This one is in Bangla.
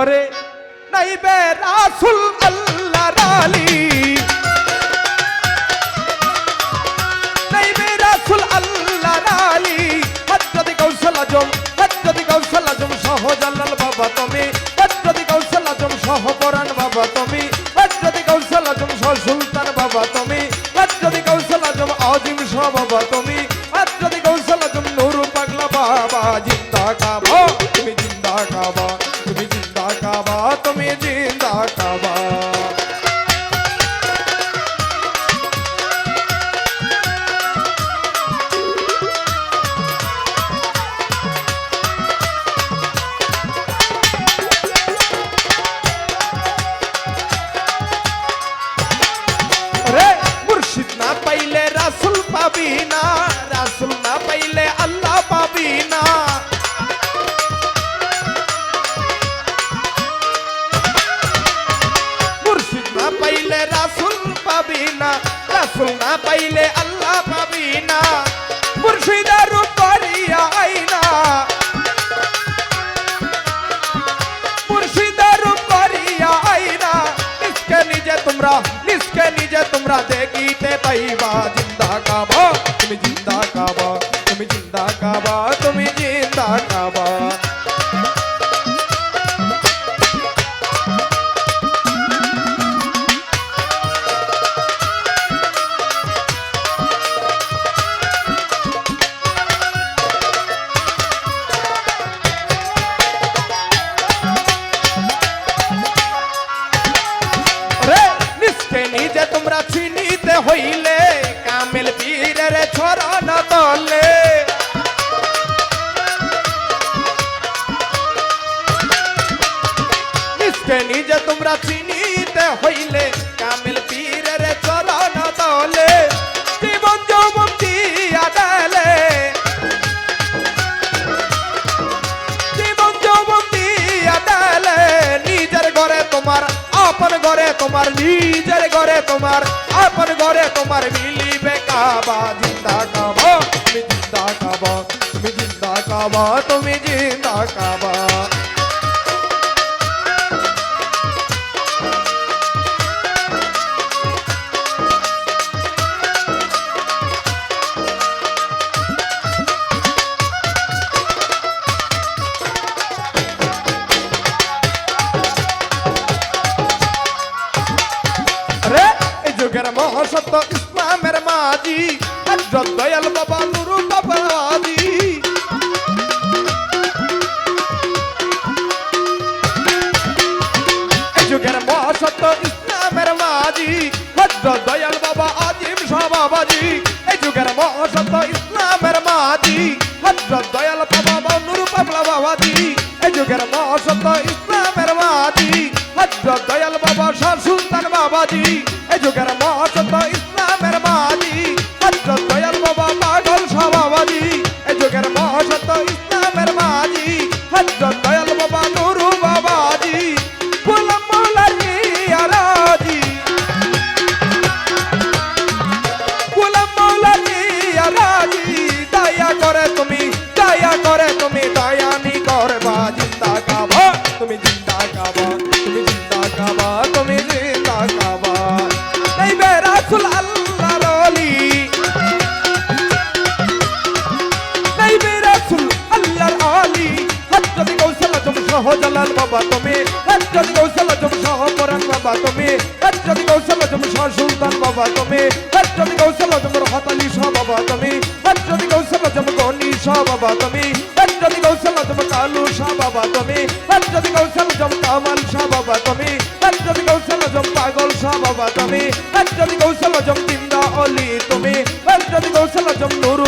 ওরে নাইবে রাসুল আল্লাহ রালি নাইবে রাসুল আল্লাহ রালি হজরত কৌশল আজম, হজরত কৌশল আজম সহ জালাল বাবা তুমি। হজরত কৌশল আজম সহ পরাণ বাবা তুমি। হজরত কৌশল আজম সহ সুলতান বাবা তুমি। হজরত কৌশল আজম আজিম সহ বাবা তুমি। হজরত কৌশল আজম নুর পাগলা বাবা, জিন্দা কাবা, তুমি জিন্দা কাবা। তুমি জিন্দা কাবা রে মুর্শিদ না পাইলে রাসুল পাবি না রাসুল না পাইলে আল্লাহ রাসুল পাবি না, রাসুল না পাইলে আল্লাহ পাবি না। মুর্শিদার করিয়া আইনা। মুর্শিদার করিয়া আইনা। নিষ্কে নিজে তোমরা, নিষ্কে নিজে তোমরা দেখিতে পাইবা, জিন্দা কাবা, তুমি জিন্দা কাবা। নিষ্কে নিজে তোমরা চিনিতে হইলে, কামেল পীরের চরণ তলে, জীবন যৌবন দিয়া দেলে জীবন যৌবন দিয়া দেলে নিজের ঘরে তোমার, আপন ঘরে তোমার, নিজের ঘরে তোমার, আপন ঘরে তোমার মিলিবে কাবা, জিন্দা কাবা, তুমি জিন্দা কাবা, তুমি জিন্দা কাবা, তুমি জিন্দা কাবা। মহাসত্য ইসলামের মাঝি হজরত দয়াল বাবা নুরু বাবাজি যুগের মহাসত্য ইসলামের মাঝি হজরত দয়াল বাবা আজিম শাহ বাবাজি এই যুগের মহাসত্য ইসলামের মাঝি হজরত দয়াল বাবা নুরু পাবলা বাবাজি এই যুগের মহাসত্য ইসলামের মাঝি হজরত দয়াল বাবা শাহ সুলতান বাবাজি। এই যুগের মহাসত্য সহ জালাল বাবা তুমি। হজরত কৌশল আজম সহ পরাণ বাবা তুমি। হজরত কৌশল আজম সহ সুলতান বাবা তুমি। হজরত কৌশল আজম রহত আলী শাহ বাবা তুমি। হজরত কৌশল আজম গনি শাহ বাবা তুমি। হজরত কৌশল আজম কালু শাহ বাবা তুমি। হজরত কৌশল আজম কামাল শাহ বাবা তুমি। হজরত কৌশল আজম পাগল শাহ বাবা তুমি। হজরত কৌশল আজম জিন্দা অলি তুমি। হজরত কৌশল আজম নুরু